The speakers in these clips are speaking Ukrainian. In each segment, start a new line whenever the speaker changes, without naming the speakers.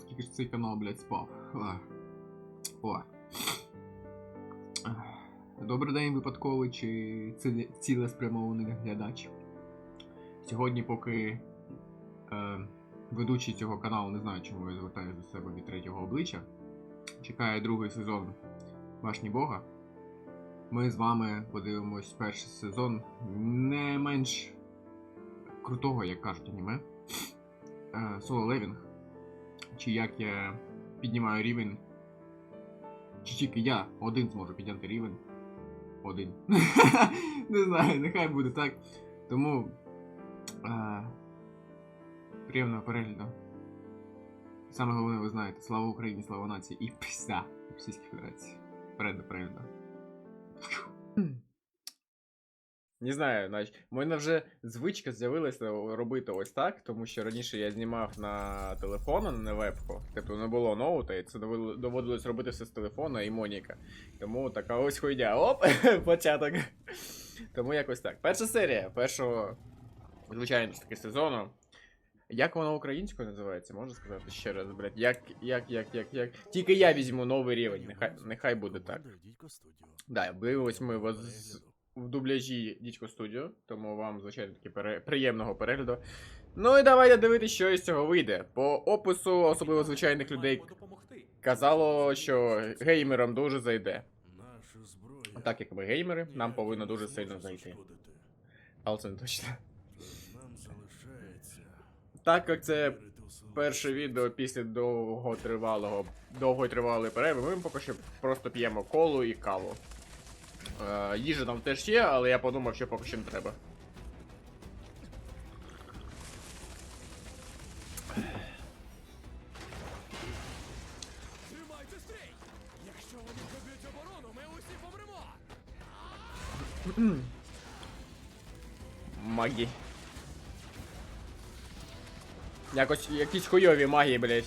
Скільки ж цей канал, блядь, спав. О. Добрий день, випадковий чи ціле- цілеспрямований глядач. Сьогодні, поки е, ведучий цього каналу, не знаю, чому я звертаю до себе від третього обличчя, чекає другий сезон Башні Бога. Ми з вами подивимось перший сезон не менш крутого, як кажуть аніме. Е, Соло Левінг. Чи як я піднімаю рівень. Чи тільки я один зможу підняти рівень. Один. Не знаю, нехай буде так. Тому. Е, приємного перегляду. Саме головне, ви знаєте, слава Україні, слава нації і пися Російській Федерації. Вперед до перегляду. Не знаю, значить, в мене вже звичка з'явилася робити ось так, тому що раніше я знімав на телефон, а не на вебку. Тобто не було ноута, і це доводилось робити все з телефона і Моніка. Тому така ось хуйня. Оп! Початок. Тому якось так. Перша серія першого, звичайно ж таки, сезону. Як воно українською називається, можна сказати ще раз, блядь. Як, як, як, як, як. Тільки я візьму новий рівень, нехай, нехай буде так. Да, дивились ми вас з- в дубляжі Дідько Студіо, тому вам, звичайно, таки пере... приємного перегляду. Ну і давайте дивитися, що із цього вийде. По опису, особливо звичайних людей, казало, що геймерам дуже зайде. Так як ми геймери, нам повинно дуже сильно зайти. Але це не точно. Так як це перше відео після довготривалого, довготривалої перерви, ми поки що просто п'ємо колу і каву. Е, їжа там теж є, але я подумав, що поки що не треба. Магі. Якось якісь хуйові магії, блять.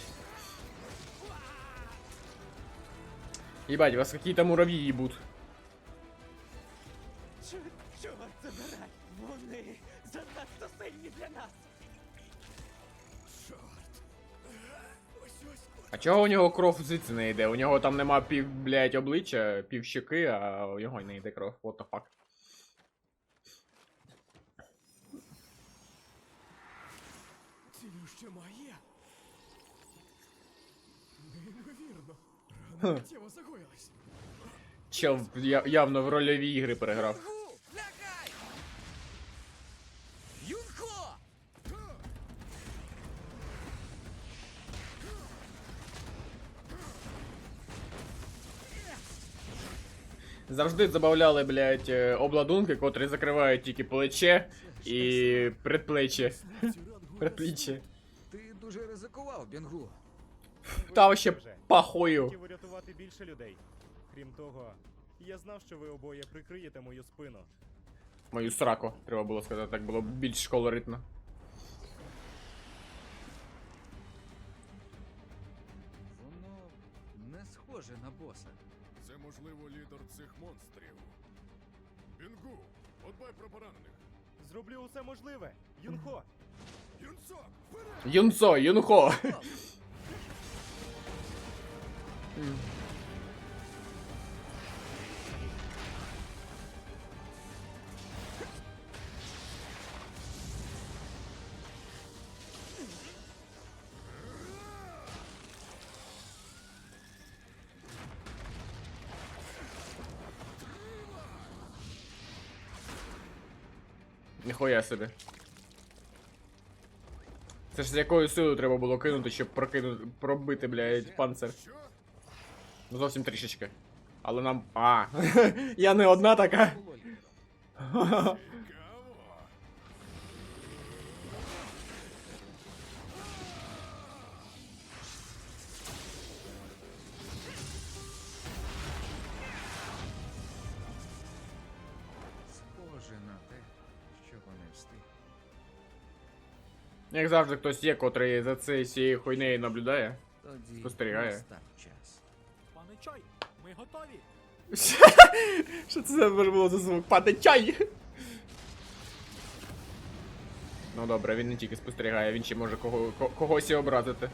Ебать, вас какие-то муравьи ебут. Чого у нього кров звідси не йде? У нього там нема пів, блять, обличчя, пів щеки, а у нього не йде кров. What the fuck.
цілюща магія! Неймовірно!
Хм.
Рана миттєво загоїлась!
Чел явно в рольові ігри переграв. Завжди забавляли, блять, е, обладунки, котрі закривають тільки плече і предплече. Предпліччя.
Ти дуже ризикував, Бінгу.
Та вообще похую.
Хотів урятувати більше людей. Крім того, я знав, що ви обоє прикриєте мою спину.
Мою сраку, треба було сказати, так було б більш колоритно.
Воно не схоже на боса.
Можливо лідер цих монстрів. Бінгу, подбай про поранених.
Зроблю усе можливе. Юнхо,
Юнсо, вперед!
Юнцо, Юнхо. Ніхуя собі. Це ж з якою силою треба було кинути, щоб прокинути, пробити, блядь, панцир. Ну зовсім трішечки. Але нам. А! Я не одна така.
Що вони встигли.
Як завжди, хтось є, котрий за цією хуйнею наблюдає.
Тоді
Спостерігає.
час.
Пане Чой, ми готові!
Що це за було за звук? Пане чай! Ну добре, він не тільки спостерігає, він ще може кого, когось і образити.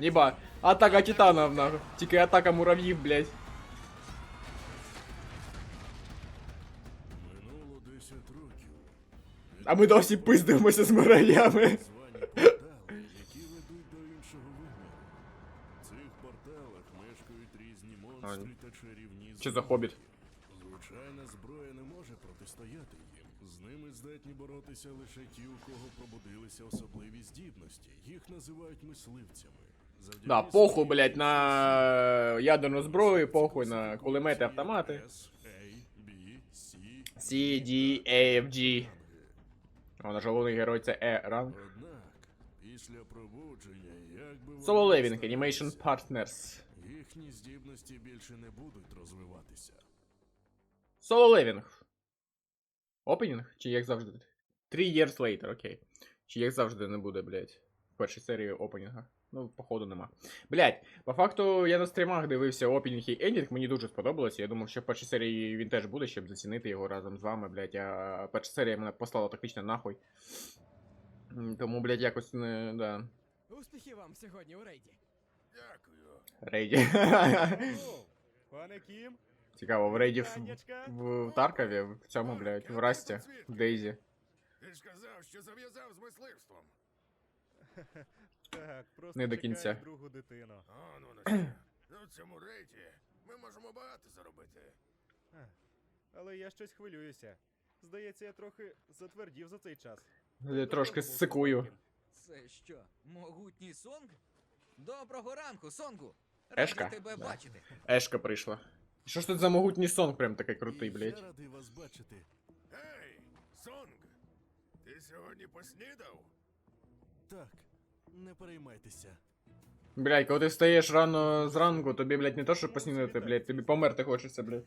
Ніба, атака титанів, нахуй. Тільки атака мурав'їв, блядь. А ми досі пиздимося з мурав'ями.
Звані портали, які ведуть до іншого виміру. В цих порталах мешкають різні монстри та чарівні
Що за хобіт?
Звичайна зброя не може протистояти їм. З ними здатні боротися лише ті, у кого пробудилися особливі здібності. Їх називають мисливцями. Завдяки
Да, похуй,
своїй
блядь, на ядерну зброю, похуй на кулемети, автомати.
S, A, B, C,
C, D, A, F, G. Наш головний герой це Е ранг.
Однак, після пробудження, як би
Соло Левінг, Animation Partners.
їхні здібності більше не будуть розвиватися.
Соло Левінг. Опенінг? Чи як завжди? Three years later, окей. Чи як завжди не буде, блядь, в першій серії опенінга. Ну, походу нема. Блядь, по факту я на стрімах дивився опенінг і ендінг, мені дуже сподобалося. Я думав, що в першій серії він теж буде, щоб зацінити його разом з вами, блядь. А перша серія мене послала тактично нахуй. Тому, блядь, якось не. да.
Успіхів вам сьогодні у рейді.
Дякую.
Рейді.
Пане Кім,
Цікаво, в рейді в,
Танечка.
в Таркові, в цьому, блядь, в Расті, в Дейзі.
Ти ж казав, що зав'язав з мисливством.
Так, просто
Не до кінця.
другу дитину.
А, ну на? Ну, цьому рейді ми можемо багато заробити.
Але я щось хвилююся. Здається, я трохи затвердів за цей час.
Я трошки сикую.
Це що, могутній сонг? Доброго ранку, сонгу!
Ешка?
тебе
Да.
бачити.
Ешка прийшла. Що ж тут за могутній сон прям такий крутий, блядь.
Я радий вас бачити. Ей, Сонг! Ти сьогодні поснідав? Так, не переймайтеся.
Блядь, коли ти встаєш рано зранку, тобі, блядь, не то, що поснідати, блядь, тобі померти хочеться, блядь.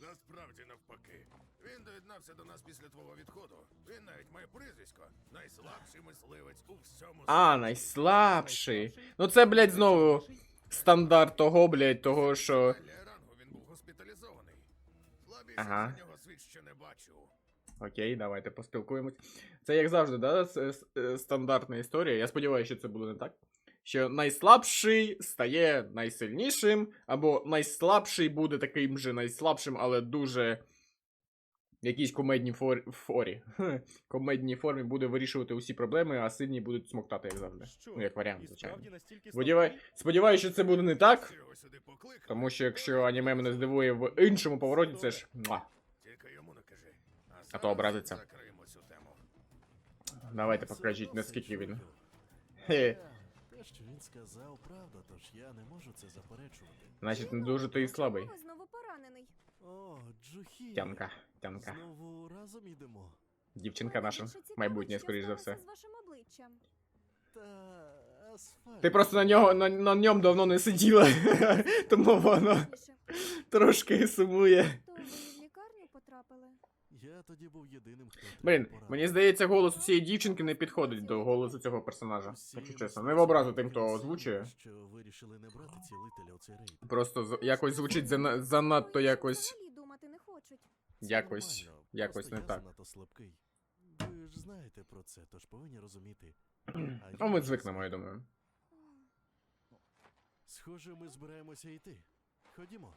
Насправді навпаки. Він доєднався до нас після твого відходу. Він навіть має прізвисько. Найслабший мисливець у всьому
А, найслабший. Ну це, блядь, знову стандарт того, блядь, того, що.
Для рангу він був госпіталізований. Слабіше
Ага.
за нього світ ще не бачив.
Окей, давайте поспілкуємось. Це як завжди, да? Стандартна історія. Я сподіваюся, що це буде не так. Що найслабший стає найсильнішим, або найслабший буде таким же найслабшим, але дуже. Якійсь комедній фор... форі. Комедній формі буде вирішувати усі проблеми, а сильні будуть смоктати, як завжди.
Що?
Ну, як варіант, звичайно. Сподіваю... Сподіваюся, що це буде не так. Тому що якщо аніме мене здивує в іншому повороті, це ж. А то образиться. Давайте покажіть, наскільки він.
Що він сказав, правда, тож я не можу це заперечувати.
Значить, не дуже то і слабий.
Ви знову поранений?
О, Джухі.
Тянка, тянка.
Знову разом ідемо.
Дівчинка наша. Майбутнє, скоріш за все.
з вашим обличчям.
Та асфальт.
Ти просто на нього на, на ньому давно не сиділа. Тому воно
Тише.
трошки сумує.
То в лікарню потрапили?
Я тоді був єдиним, хто
Блін, мені здається, голос у цієї дівчинки не підходить до голосу цього персонажа. Якщо чесно. Не в образу тим, хто озвучує.
Що вирішили не брати цілителя у цей рейд.
Просто з- якось звучить зана- занадто якось.
взагалі думати не хочуть.
Якось.
нормально,
Якось
просто
не
я
так.
занадто слабкий. Ви ж знаєте про це, тож повинні розуміти. А
Ну, ми звикнемо, я думаю.
Схоже, ми збираємося йти. Ходімо.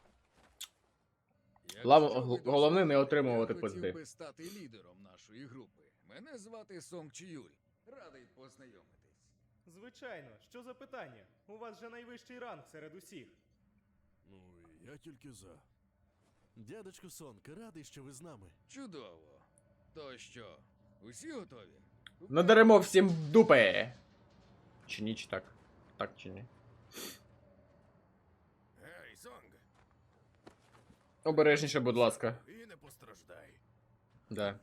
Лав- головне не отримувати пизди.
хотів би стати лідером нашої групи. Мене звати Сонг Чіюль. Радий познайомитись.
Звичайно, що за питання? У вас же найвищий ранг серед усіх.
Ну, я тільки за.
Дядечко Сонг, радий, що ви з нами.
Чудово. То що, усі готові?
Надаремо всім дупи. Чи ні, чи так? Так чи ні?
Гей, Сонг,
Обережніше, будь ласка.
і не постраждай.
Да.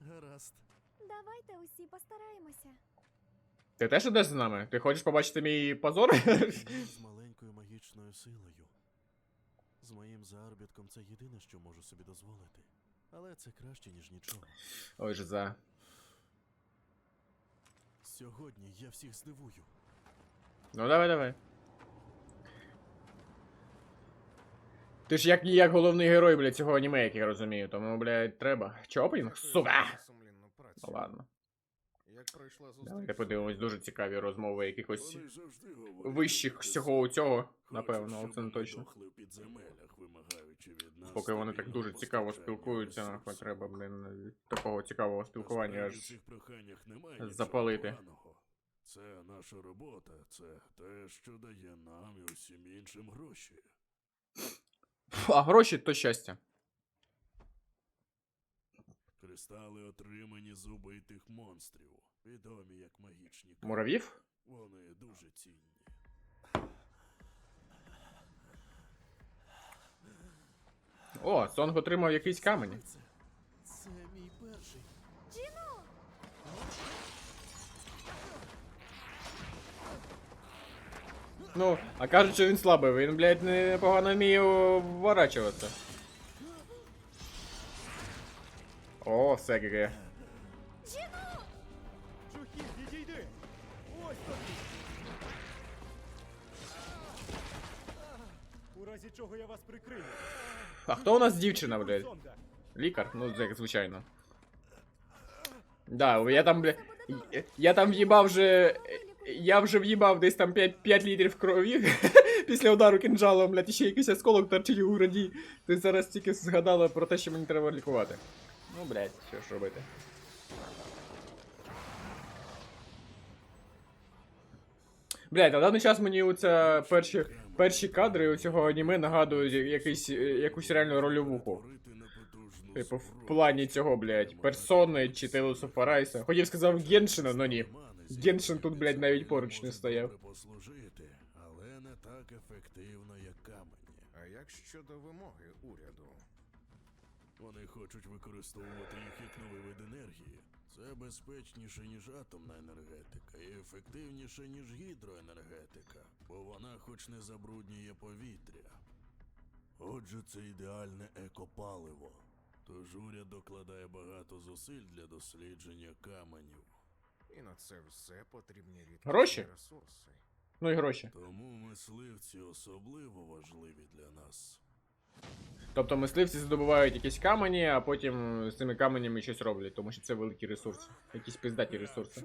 Гаразд.
Давайте усі постараємося.
Ти теж ідеш з нами? Ти хочеш побачити мій позор?
З маленькою магічною силою. З моїм заробітком це єдине, що можу собі дозволити. Але це краще, ніж нічого.
Ой же за.
Сьогодні я всіх здивую.
Ну давай, давай. Ти ж як як головний герой, блядь, цього аніме, як я розумію, тому, блядь, треба. Чопінг? Сука! Ну ладно. Давайте подивимось дуже цікаві розмови якихось вищих всього цього, напевно, це не точно. Поки вони так дуже цікаво спілкуються, нахуй треба, блін, такого цікавого спілкування аж. запалити.
Це наша робота, це те, що дає нам і усім іншим гроші.
Фу, А гроші то щастя.
Кристали отримані з убитих монстрів, відомі як магічні камені.
Муравів?
Вони дуже цінні.
О, Сонг отримав якийсь камень.
Це, це мій перший.
Ну, а кажуть, що він слабий, він, блядь, непогано вміє вворачуватися. О, все ГГ.
Чухі, відійди! Ось тобі! У разі чого я вас прикрию.
А хто у нас дівчина, блядь?
Сонга.
Лікар? Ну, як звичайно. Да, я там, бля. я- Я там в'їбав вже. Я вже в'їбав десь там 5, 5 літрів крові після удару кинджалом, блядь, ще якийсь осколок торчить у груді. Ти зараз тільки згадала про те, що мені треба лікувати. Ну, блядь, що ж робити. Блядь, на даний час мені оце перші, перші кадри у цього аніме нагадують якийсь, якусь реальну рольовуху. Типу, в плані цього, блядь, персони чи of Arise. Хотів сказав Геншина, но ні. Геншин тут, блядь, навіть поруч не стояв.
Послужити, але не так ефективно, як камені.
А як щодо вимоги уряду?
Вони хочуть використовувати їх як новий вид енергії. Це безпечніше, ніж атомна енергетика, і ефективніше, ніж гідроенергетика, бо вона хоч не забруднює повітря. Отже, це ідеальне екопаливо. Тож уряд докладає багато зусиль для дослідження каменів.
І на це все потрібні рідкісні
Гроші?
ресурси.
Ну і гроші.
Тому мисливці особливо важливі для нас.
Тобто мисливці здобувають якісь камені, а потім з цими каменями щось роблять, тому що це великі ресурси. Якісь пиздаті ресурси.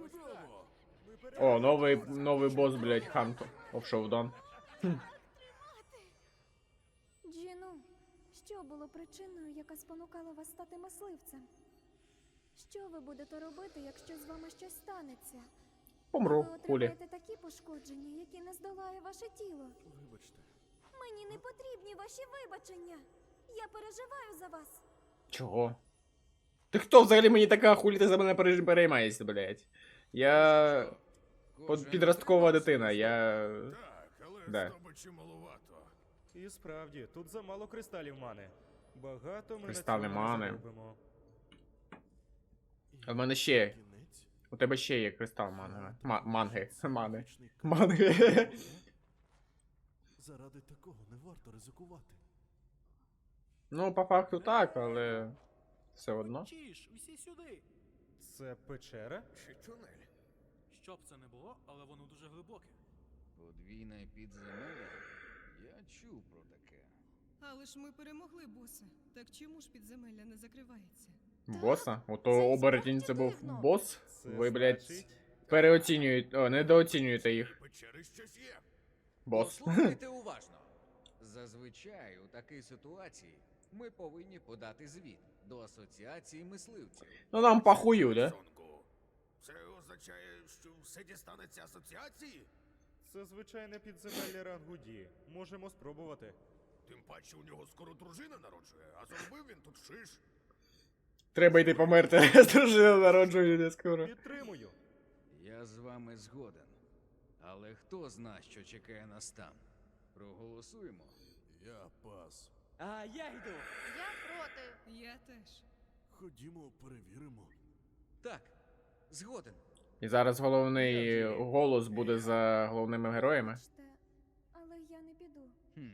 О, новий, новий бос, блядь, Ханто. Showdown.
Джіну, що було причиною, яка спонукала вас стати мисливцем? Що ви будете робити, якщо з вами щось станеться?
Помру,
ви отримаєте такі пошкодження, які не здолає ваше тіло.
Вибачте.
Мені не потрібні ваші вибачення. Я переживаю за вас.
Чого? Ти хто взагалі мені така хулі ти за мене переймаєшся, блядь? Я. Підросткова дитина, я.
Так, але
Да.
здобичі маловато.
І справді, тут замало кристалів мани. Багато ми
Кристали
на цьому
мани.
не
в мене ще. У тебе ще є кристал манги. Манги. Мани. Манги.
Заради такого не варто ризикувати.
Ну, по факту так, але. Все одно.
Чіш, усі сюди.
Це печера?
Чи тунель?
Щоб це не було, але воно дуже глибоке.
Подвійне підземелля? Я чув про таке.
Але ж ми перемогли боса. Так чому ж підземелля не закривається?
Боса? Ото оборотінь це був бос? Ви, блядь, переоцінюєте. О, недооцінюєте їх. Бос.
Послухайте уважно. Зазвичай у такій ситуації ми повинні подати звіт до асоціації мисливців.
Ну нам похую, да?
Це означає, що все дістанеться асоціації?
Це звичайне підземелля рангуді. Можемо спробувати.
Тим паче у нього скоро дружина народжує, а зробив він тут шиш.
Треба йти померти. З дружиною народжується скоро.
Підтримую.
Я з вами згоден. Але хто зна, що чекає нас там? Проголосуємо.
Я пас.
А я йду.
Я проти. Я теж.
Ходімо, перевіримо.
Так, згоден.
І зараз головний голос буде за головними героями.
Але я не піду.
Хм.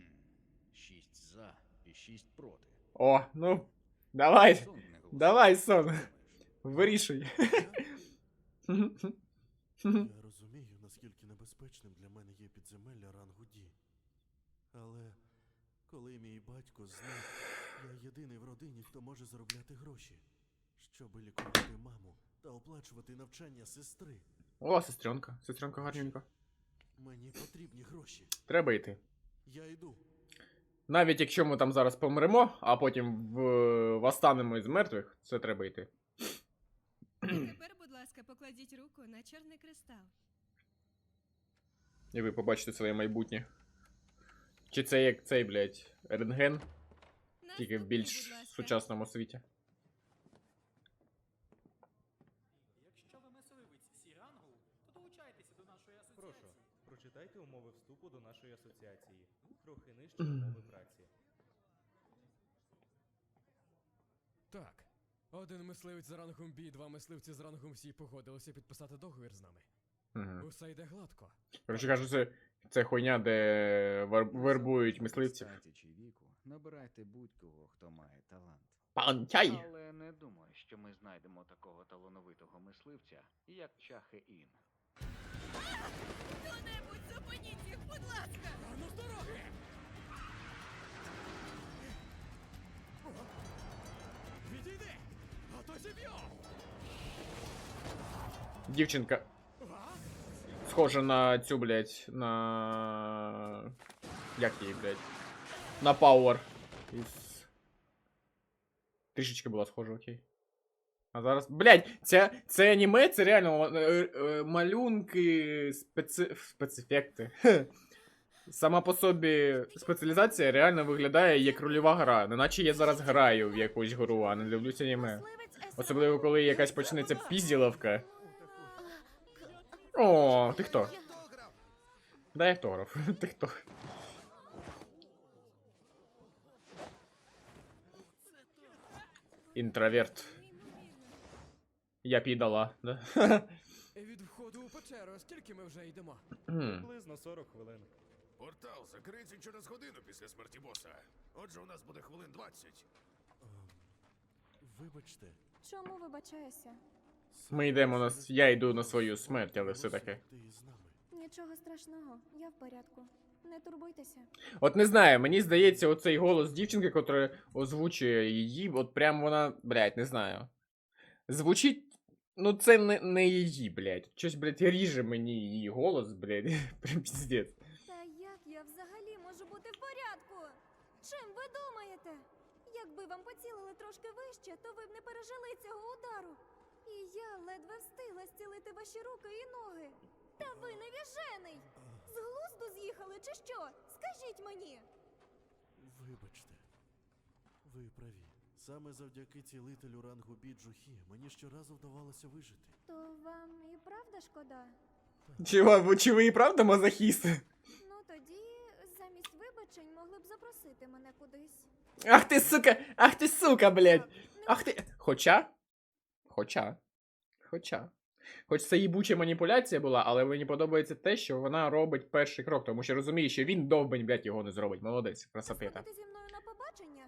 Шість за і шість проти.
О, ну. Давай. Давай, сон. Вирішуй.
Я розумію, наскільки небезпечним для мене є підземелля рангу Ді. Але Коли мій батько знав, я єдиний в родині, хто може заробляти гроші, щоб лікувати маму та оплачувати навчання сестри.
О, сестренка. Сестренка гарненька.
Мені потрібні гроші.
Треба йти.
Я йду.
Навіть якщо ми там зараз помремо, а потім в... восстанемо із мертвих, це треба йти.
Тепер, будь ласка, покладіть руку на чорний кристал.
І ви побачите своє майбутнє. Чи це як цей, блядь, рентген, тільки в більш сучасному світі.
Якщо ви мисливець Сірангу, то долучайтеся до нашої асоціації.
Прошу, прочитайте умови вступу до нашої асоціації. Трохи нижче умови праці.
Так. Один мисливець з рангом Бі, два мисливці з рангом Сі погодилися підписати договір з нами.
Угу.
Усе йде гладко.
Коротше кажуть, це, це хуйня, де вер... вербують мисливців.
Статі чи віку, набирайте будь-кого, хто має талант.
Панчай!
Але не думаю, що ми знайдемо такого талановитого мисливця, як Чахе Ін.
Хто-небудь зупиніть їх, будь ласка!
Відійди! А то зіб'ю!
Дівчинка. Схожа на цю, блядь, на. Як її, блядь? На Пауер. Із... Трішечки була схожа, окей. А зараз. Блядь, це, це аніме, це реально е, е, малюнки, специ... спецефекти. Сама по собі спеціалізація реально виглядає як рольова гра. Неначе я зараз граю в якусь гру, а не дивлюсь аніме. Особливо, коли якась почнеться пізділовка. О, ти хто? Дай автограф. Ти хто? Інтроверт. Я підала, да?
Від входу у печеру, скільки ми вже йдемо?
Приблизно 40 хвилин.
Портал закриється через годину після смерті боса. Отже, у нас буде хвилин 20.
Ем, вибачте.
Чому вибачаюся?
Ми йдемо на. с- Я йду на свою смерть, але все таки.
Ти з нами.
Нічого страшного, я в порядку. Не турбуйтеся.
От не знаю, мені здається, оцей голос дівчинки, котра озвучує її, от прям вона, блядь, не знаю. Звучить. Ну, це не, не її, блядь. Щось, блядь, ріже мені її голос, блядь. Прям піздець.
Та як я взагалі можу бути в порядку? Чим ви думаєте? Якби вам поцілили трошки вище, то ви б не пережили цього удару. І я ледве встигла зцілити ваші руки і ноги. Та ви невіжений! З глузду з'їхали чи що? Скажіть мені!
Вибачте. Ви праві. Саме завдяки цілителю рангу Біджухі мені щоразу вдавалося вижити.
То вам і правда шкода?
Чи, ви- чи ви і правда мазохіст?
Ну тоді замість вибачень могли б запросити мене кудись.
Ах ти сука! Ах ти сука, блядь! Ах ти. Хоча. Хоча. Хоча. Хоч це їбуча маніпуляція була, але мені подобається те, що вона робить перший крок, тому що розуміє, що він довбень, блядь, його не зробить. Молодець, красапета.
Сходити зі мною на побачення?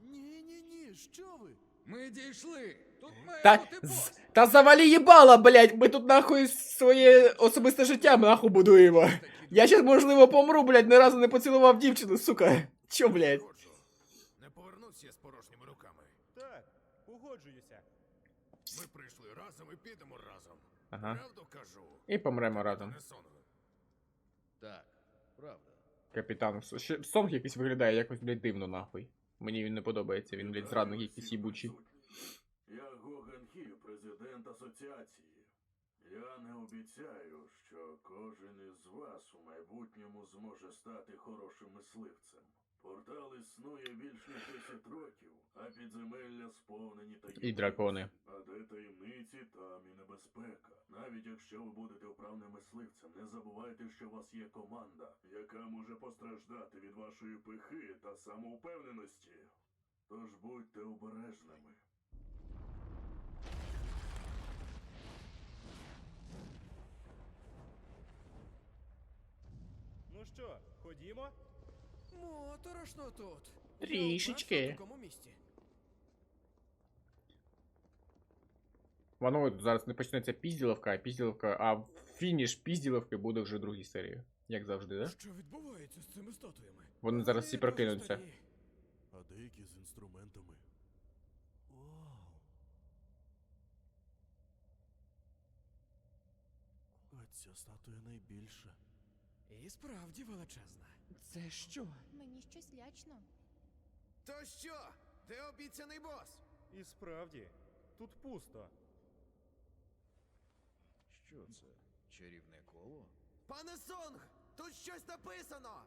Ні, ні, ні, що ви?
Ми дійшли! Тут має
Та,
бути
з, та завалі їбала, блядь, ми тут нахуй своє особисте життя нахуй будуємо. Я щас, можливо, помру, блядь, ні разу не поцілував дівчину, сука. Чо, блядь?
Ходжу. Не повернусь я з порожніми руками.
Так, погоджуюся.
Ми прийшли разом і підемо разом.
Ага.
Правду кажу.
І помремо разом.
Так, правда.
Капітан. Ще Сонг якийсь виглядає якось, блядь, дивно, нахуй. Мені він не подобається, він, блядь, зрадник якийсь їбучий.
Я Гоган Хі, президент асоціації. Я не обіцяю, що кожен із вас у майбутньому зможе стати хорошим мисливцем. Портал існує більш ніж 10 років, а підземелля сповнені таємниць.
І дракони.
А де таємниці, там і небезпека. Навіть якщо ви будете вправним мисливцем, не забувайте, що у вас є команда, яка може постраждати від вашої пихи та самоупевненості. Тож будьте обережними.
Ну що, ходімо?
Моторошно тут.
Трішечки.
В такому.
Воно от зараз не почнеться пізділовка, а пізділовка, а фініш пізділовки буде вже в другій серії. Як завжди, да?
Що відбувається з цими статуями?
Вони зараз всі прокинуться.
А деякі з інструментами. Вау. А ця статуя найбільша.
І справді величезна.
Це що?
Мені щось лячно.
То що? Де обіцяний бос?
І справді, тут пусто.
Що це? Чарівне коло?
Пане Сонг, тут щось написано.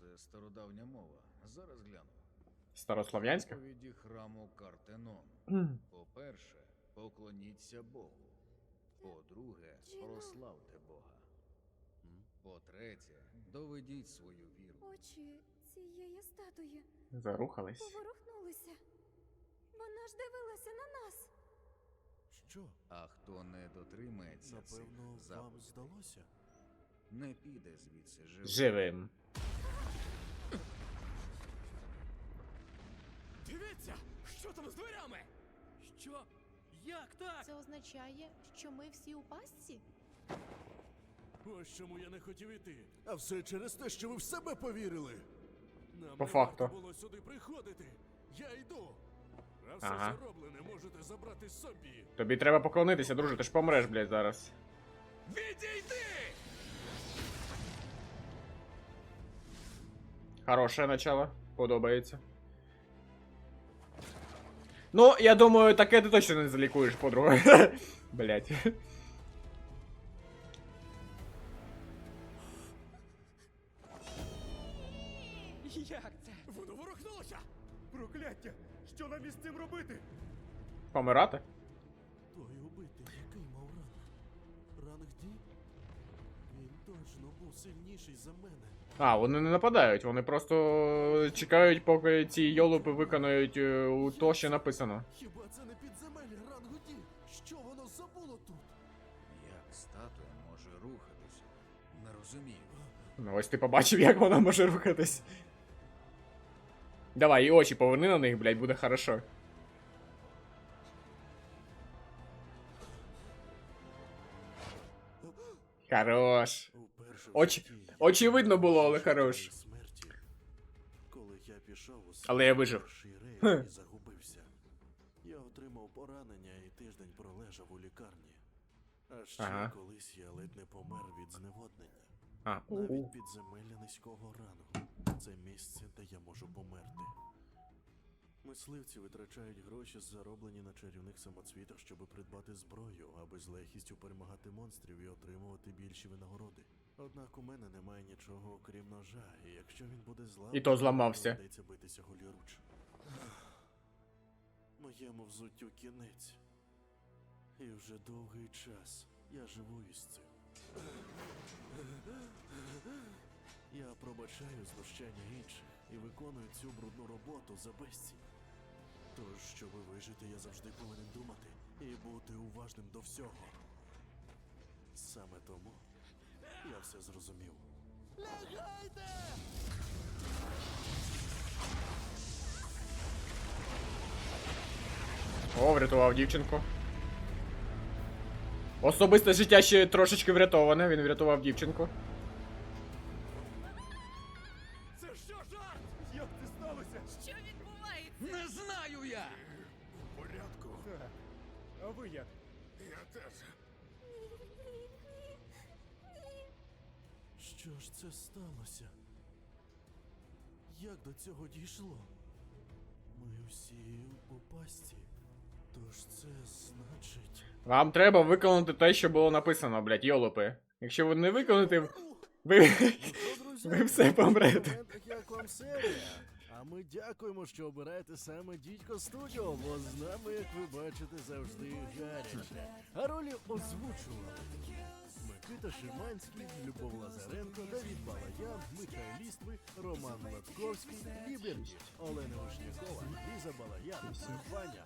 Це стародавня мова. Зараз гляну.
Старослов'янська?
Відповіді храму Картенон. По-перше, поклоніться Богу. По-друге, прославте Бога. По-третє, доведіть свою віру.
Очі цієї статуї
Зарухались.
поворухнулися. Вона ж дивилася на нас.
Що?
А хто не дотримається цих
Напевно, вам
заповідей,
здалося?
не піде звідси живим.
Живим.
Дивіться! Що там з дверями?
Що? Як так?
Це означає, що ми всі у пастці?
Ось чому я не хотів іти. А все через те, що ви в себе повірили. Нам
По
не
факту.
варто було сюди приходити. Я йду. А все
Ага.
зароблене можете забрати собі.
Тобі треба поклонитися, друже, ти ж помреш, блядь, зараз.
Відійди!
Хороше начало. Подобається. Ну, я думаю, таке ти точно не залікуєш, подруга. Блять.
Що нам із цим робити?
Помирати?
Той убитий, який мав ранг? Ранг Ді? Він точно був сильніший за мене.
А, вони не нападають, вони просто чекають, поки ці йолупи виконають е, у то, що написано.
Хіба це не підземелля рангу Ді? Що воно забуло тут?
Як статуя може рухатися? Не розумію.
Ну, ось ти побачив, як вона може рухатись. Давай, і очі поверни на них, блядь, буде хорошо. Хорош. Очі- очевидно було, але хорош. Але я вижив.
загубився. Я отримав поранення і тиждень пролежав у лікарні. А ще
Ага.
колись я ледь не помер від зневоднення.
А,
Навіть підземелля низького рангу. Це місце, де я можу померти. Мисливці витрачають гроші, зароблені на чарівних самоцвітах, щоб придбати зброю, аби з легкістю перемагати монстрів і отримувати більші винагороди. Однак у мене немає нічого окрім ножа, і якщо він буде зламаний,
І то зламався.
доведеться битися голіруч. Моєму взуттю кінець. І вже довгий час я живу із цим. Я пробачаю знущання інших і виконую цю брудну роботу за безцінь. Тож, щоб вижити, я завжди повинен думати і бути уважним до всього. Саме тому я все зрозумів.
О, врятував дівчинку. Особисте життя ще трошечки врятоване, він врятував дівчинку.
Теж.
Що ж це сталося? Як до цього дійшло? Ми усі у пастці. Тож це значить.
Вам треба виконати те, що було написано, блядь, йолопи. Якщо ви не виконаєте, ви. Ви все помрете.
А ми дякуємо, що обираєте саме Дідько Студіо, бо з нами, як ви бачите, завжди гаряче. А ролі озвучували Микита Шиманський, Любов Лазаренко, Давід Балаян, Михайло Лістви, Роман Латковський, Ліберді, Олена Вишнякова, Ліза Балаян, Ваня,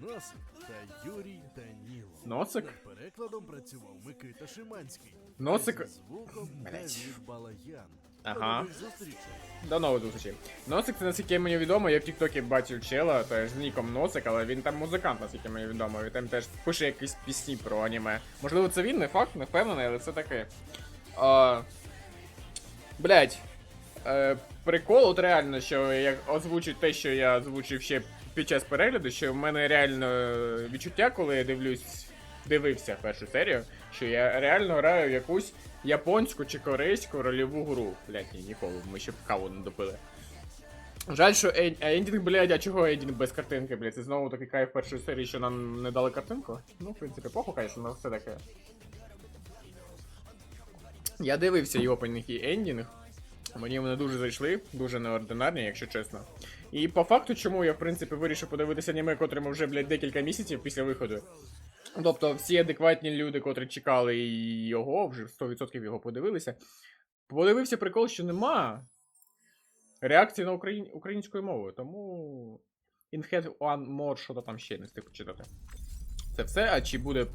Носик та Юрій Данілов.
Носик?
Над перекладом працював Микита Шиманський.
Носик?
Звуком. Давід Балаян.
Ага.
До нових зустрічей.
Носик, це наскільки мені відомо, я в Тіктокі бачив чела, теж з ніком Носик, але він там музикант, наскільки мені відомо. Він там теж пише якісь пісні про аніме. Можливо, це він, не факт, не впевнений, але це таке. А, Блять. Е, прикол, от реально, що як озвучить те, що я озвучив ще під час перегляду, що в мене реально е, відчуття, коли я дивлюсь, дивився першу серію, що я реально граю в якусь японську чи корейську рольову гру. Блять, ні, ніколи, ми ще каву не допили. Жаль, що ен- ендінг, блядь, а чого ендінг без картинки, блядь? Це знову такий кайф першої серії, що нам не дали картинку. Ну, в принципі, похуй, конечно, але все таке. Я дивився опенінг, і ендінг. Мені вони дуже зайшли, дуже неординарні, якщо чесно. І по факту, чому я, в принципі, вирішив подивитися аніме, котрому вже, блядь, декілька місяців після виходу. Тобто, всі адекватні люди, котрі чекали його, вже 100% його подивилися. Подивився прикол, що нема реакції на україн... українською мовою, тому. In head one more, що то там ще не встиг почитати. Це все, а чи буде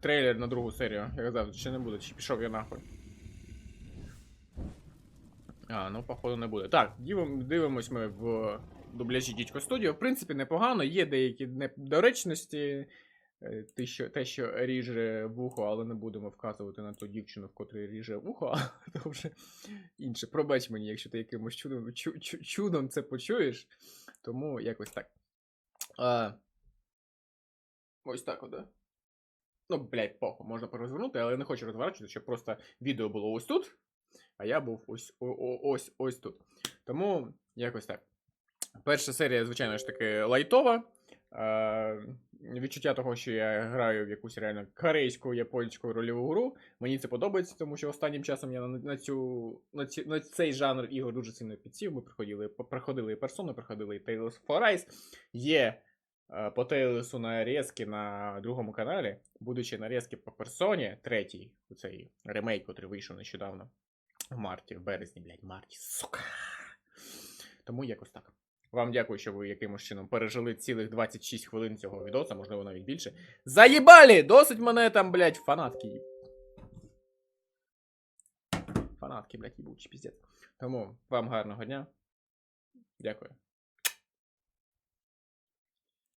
трейлер на другу серію? Я казав, чи не буде, чи пішов я нахуй. А, ну, походу, не буде. Так, дивим, дивимось ми в дубляжі Дідько Студіо. В принципі, непогано, є деякі недоречності. Е, Те що, те, що ріже вухо, але не будемо вказувати на ту дівчину, в котрій ріже вухо, то вже інше. Пробач мені, якщо ти якимось чудом, чу, чу, чудом це почуєш. Тому якось так. А, ось так, от, да? Ну, блядь, похуй, можна перезвернути, але я не хочу розворачувати, щоб просто відео було ось тут, а я був ось ось ось тут. Тому якось так. Перша серія, звичайно ж таки, лайтова. Е, відчуття того, що я граю в якусь реально корейську японську рольову гру. Мені це подобається, тому що останнім часом я на, на цю на, ці, на цей жанр ігор дуже сильно підсів. Ми проходили, проходили і персону, проходили і Tales of Arise. Є е, по Тейлесу нарізки на другому каналі, будучи нарізки по персоні, третій, у цей ремейк, який вийшов нещодавно. В марті, в березні, блядь, марті, сука. Тому якось так. Вам дякую, що ви якимось чином пережили цілих 26 хвилин цього відоса, можливо, навіть більше. Заїбалі! Досить мене там, блядь, фанатки. Фанатки, блядь, їбучі, піздець. Тому вам гарного дня. Дякую.